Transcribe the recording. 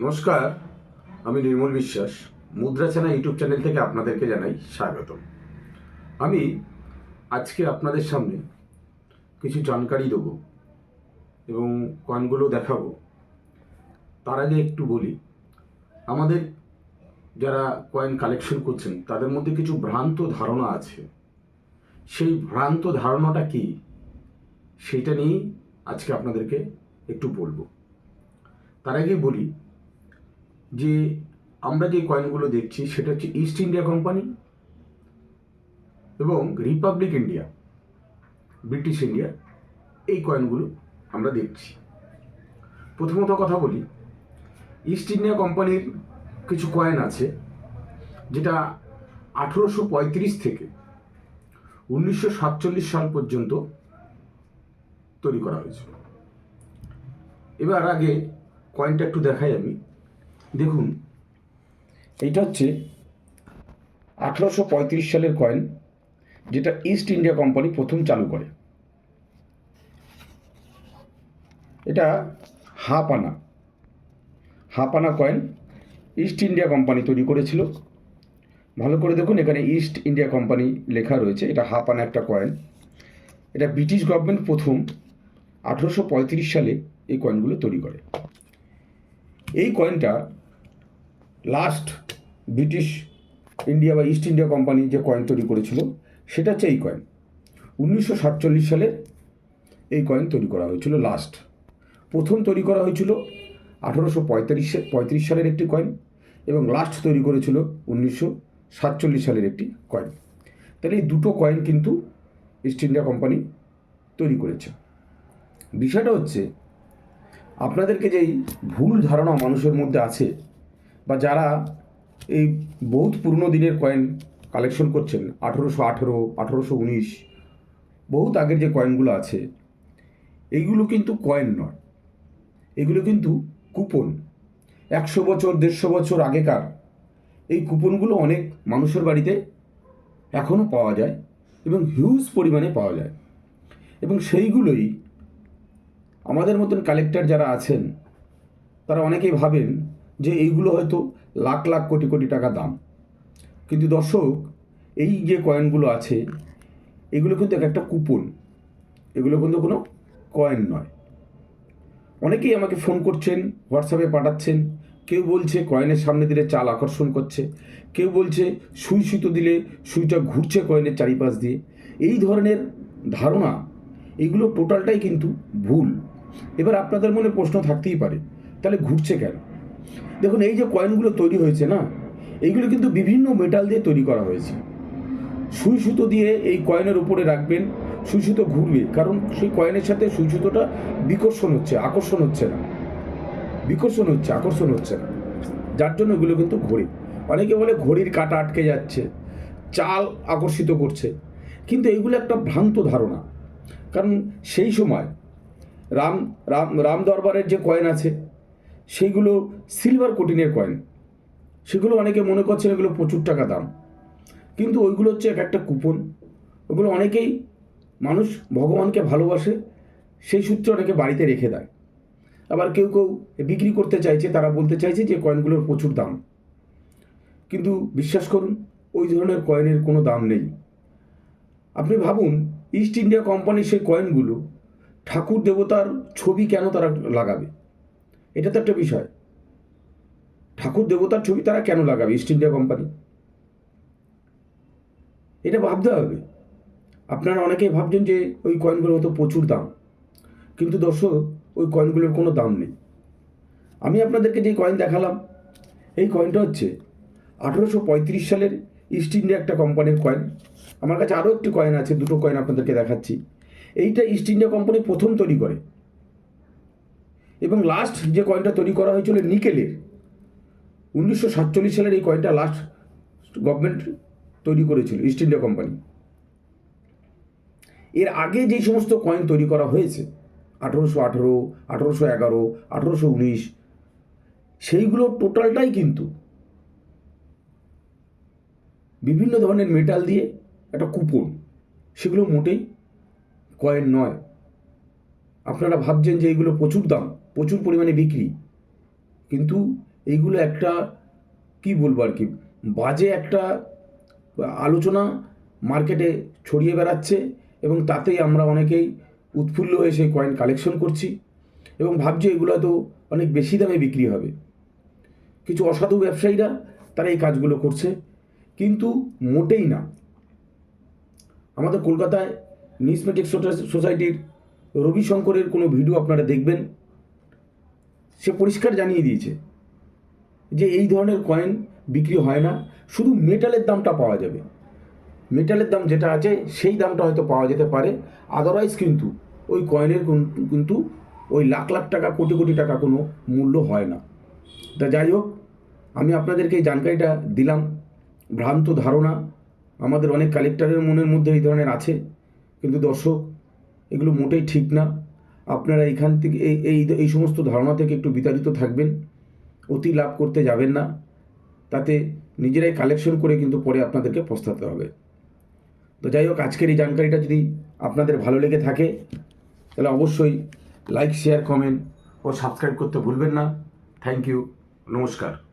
নমস্কার, আমি নির্মল বিশ্বাস। মুদ্রা চেনা ইউটিউব চ্যানেল থেকে আপনাদেরকে জানাই স্বাগতম। আমি আজকে আপনাদের সামনে কিছু জানকারি দেবো এবং কয়েনগুলো দেখাবো, তার আগে একটু বলি। আমাদের যারা কয়েন কালেকশন করছেন, তাদের মধ্যে কিছু ভ্রান্ত ধারণা আছে। সেই ভ্রান্ত ধারণাটা কি, সেটা নিয়েই আজকে আপনাদেরকে একটু বলব। তার আগে বলি যে আমরা যে কয়েনগুলো দেখছি, সেটা হচ্ছে ইস্ট ইন্ডিয়া কোম্পানি এবং রিপাবলিক ইন্ডিয়া ব্রিটিশ ইন্ডিয়া এই কয়েনগুলো আমরা দেখছি। প্রথমত কথা বলি ইস্ট ইন্ডিয়া কোম্পানির কিছু কয়েন আছে, যেটা আঠেরোশো পঁয়ত্রিশ থেকে উনিশশো সাতচল্লিশ সাল পর্যন্ত তৈরি করা হয়েছিল। এবার আগে কয়েনটা একটু দেখাই আমি। দেখুন, এইটা হচ্ছে আঠেরোশো পঁয়ত্রিশ সালের কয়েন যেটা ইস্ট ইন্ডিয়া কোম্পানি প্রথম চালু করে। এটা হাফ আনা কয়েন ইস্ট ইন্ডিয়া কোম্পানি তৈরি করেছিল। ভালো করে দেখুন, এখানে ইস্ট ইন্ডিয়া কোম্পানি লেখা রয়েছে, এটা হাফ আনা একটা কয়েন এটা ব্রিটিশ গভর্নমেন্ট প্রথম আঠেরোশো পঁয়ত্রিশ সালে এই কয়েনগুলো তৈরি করে। এই কয়েনটা লাস্ট ব্রিটিশ ইন্ডিয়া বা ইস্ট ইন্ডিয়া কোম্পানি যে কয়েন তৈরি করেছিল, সেটা হচ্ছে এই কয়েন উনিশশো সাতচল্লিশ সালে এই কয়েন তৈরি করা হয়েছিল লাস্ট প্রথম তৈরি করা হয়েছিল আঠেরোশো পঁয়তাল্লিশে পঁয়ত্রিশ সালের একটি কয়েন এবং লাস্ট তৈরি করেছিল উনিশশো সাতচল্লিশ সালের একটি কয়েন তাহলে এই দুটো কয়েন কিন্তু ইস্ট ইন্ডিয়া কোম্পানি তৈরি করেছে। বিষয়টা হচ্ছে, আপনাদেরকে যেই ভুল ধারণা মানুষের মধ্যে আছে বা যারা এই বহুত পুরনো দিনের কয়েন কালেকশন করছেন, আঠেরোশো আঠেরো, আঠেরোশো উনিশ, বহুত আগের যে কয়েনগুলো আছে এইগুলো কিন্তু কয়েন নয়। এগুলো কিন্তু কুপন একশো বছর, দেড়শো বছর আগেকার এই কুপনগুলো অনেক মানুষের বাড়িতে এখনও পাওয়া যায় এবং হিউজ পরিমাণে পাওয়া যায়। এবং সেইগুলোই আমাদের মতন কালেক্টর যারা আছেন, তারা অনেকেই ভাবেন যে এইগুলো হয়তো লাখ লাখ কোটি কোটি টাকা দাম। কিন্তু দর্শক, এই যে কয়েনগুলো আছে, এগুলো কিন্তু এক একটা কুপন এগুলো কিন্তু কোনো কয়েন নয়। অনেকেই আমাকে ফোন করছেন হোয়াটসঅ্যাপে পাঠাচ্ছেন, কেউ বলছে কয়েনের সামনে দিলে চাল আকর্ষণ করছে, কেউ বলছে সুই সুতো দিলে সুইটা ঘুরছে কয়েনের চারিপাশ দিয়ে। এই ধরনের ধারণা, এগুলো টোটালটাই কিন্তু ভুল। এবার আপনাদের মনে প্রশ্ন থাকতেই পারে, তাহলে ঘুরছে কেন? দেখুন, এই যে কয়েনগুলো তৈরি হয়েছে না, এইগুলো কিন্তু বিভিন্ন মেটাল দিয়ে তৈরি করা হয়েছে। সুই সুতো দিয়ে এই কয়েনের উপরে রাখবেন সুই সুতো ঘুরবে, কারণ সেই কয়েনের সাথে সুই সুতোটা বিকর্ষণ হচ্ছে, আকর্ষণ হচ্ছে না। বিকর্ষণ হচ্ছে, আকর্ষণ হচ্ছে না। যার জন্য এগুলো কিন্তু ঘড়ি। অনেকে বলে ঘড়ির কাটা আটকে যাচ্ছে, চাল আকর্ষিত করছে। কিন্তু এইগুলো একটা ভ্রান্ত ধারণা। কারণ সেই সময় রাম রাম রাম দরবারের যে কয়েন আছে সেইগুলো সিলভার কোটিনের কয়েন সেগুলো অনেকে মনে করছেন এগুলো প্রচুর টাকা দাম। কিন্তু ওইগুলো হচ্ছে এক একটা কুপন ওগুলো অনেকেই মানুষ ভগবানকে ভালোবাসে, সেই সূত্রে অনেকে বাড়িতে রেখে দেয়। আবার কেউ কেউ বিক্রি করতে চাইছে, তারা বলতে চাইছে যে কয়েনগুলোর প্রচুর দাম। কিন্তু বিশ্বাস করুন, ওই ধরনের কয়েনের কোনো দাম নেই। আপনি ভাবুন ইস্ট ইন্ডিয়া কোম্পানির সেই কয়েনগুলো ঠাকুর দেবতার ছবি কেন তারা লাগাবে? এটা তো একটা বিষয়। ঠাকুর দেবতার ছবি তারা কেন লাগাবে? ইস্ট ইন্ডিয়া কোম্পানি এটা ভাবতে হবে। আপনারা অনেকেই ভাবছেন যে ওই কয়েনগুলোর তো প্রচুর দাম। কিন্তু দর্শক, ওই কয়েনগুলোর কোনো দাম নেই। আমি আপনাদেরকে যে কয়েন দেখালাম, এই কয়েনটা হচ্ছে আঠেরোশো পঁয়ত্রিশ সালের ইস্ট ইন্ডিয়া একটা কোম্পানির কয়েন আমার কাছে আরও একটি কয়েন আছে, দুটো কয়েন আপনাদেরকে দেখাচ্ছি। এইটা ইস্ট ইন্ডিয়া কোম্পানি প্রথম তৈরি করে। এবং লাস্ট যে কয়েনটা তৈরি করা হয়েছিল নিকেলের উনিশশো সাতচল্লিশ সালের এই কয়েনটা লাস্ট গভর্নমেন্ট তৈরি করেছিল ইস্ট ইন্ডিয়া কোম্পানি এর আগে যে সমস্ত কয়েন তৈরি করা হয়েছে, আঠেরোশো আঠেরো, আঠেরোশো এগারো, আঠেরোশো উনিশ, সেইগুলো টোটালটাই কিন্তু বিভিন্ন ধরনের মেটাল দিয়ে একটা কুপন সেগুলো মোটেই কয়েন নয়। আপনারা ভাবছেন যে এইগুলো প্রচুর দাম, প্রচুর পরিমাণে বিক্রি। কিন্তু এইগুলো একটা, কি বলব আর কি, বাজে একটা আলোচনা মার্কেটে ছড়িয়ে বেড়াচ্ছে এবং তাতেই আমরা অনেকেই উৎফুল্ল হয়ে সেই কয়েন কালেকশন করছি এবং ভাবছি এগুলো তো অনেক বেশি দামে বিক্রি হবে। কিছু অসাধু ব্যবসায়ীরা তারা এই কাজগুলো করছে, কিন্তু মোটেই না। আমাদের কলকাতায় নিসমেটিক সোসাইটির রবিশঙ্করের কোনো ভিডিও আপনারা দেখবেন? সে পরিষ্কার জানিয়ে দিয়েছে যে এই ধরনের কয়েন বিক্রি হয় না, শুধু মেটালের দামটা পাওয়া যাবে। মেটালের দাম যেটা আছে, সেই দামটা হয়তো পাওয়া যেতে পারে। আদারওয়াইজ কিন্তু ওই কয়েনের কিন্তু ওই লাখ লাখ টাকা, কোটি কোটি টাকা কোনো মূল্য হয় না। তা যাই হোক, আমি আপনাদেরকে এই জানকারিটা দিলাম। ভ্রান্ত ধারণা। আমাদের অনেক কালেক্টরের মনের মধ্যে এই ধরনের আছে। কিন্তু দর্শক এগুলো মোটেই ঠিক না। আপনারা এখান থেকে এই এই এই সমস্ত ধারণা থেকে একটু বিতাড়িত থাকবেন, অতি লাভ করতে যাবেন না। তাতে নিজেরাই কালেকশন করে কিন্তু পরে আপনাদেরকে পস্তাতে হবে। তো যাই হোক, আজকের এই জানকারিটা যদি আপনাদের ভালো লেগে থাকে, তাহলে অবশ্যই লাইক শেয়ার কমেন্ট ও সাবস্ক্রাইব করতে ভুলবেন না। থ্যাংক ইউ নমস্কার।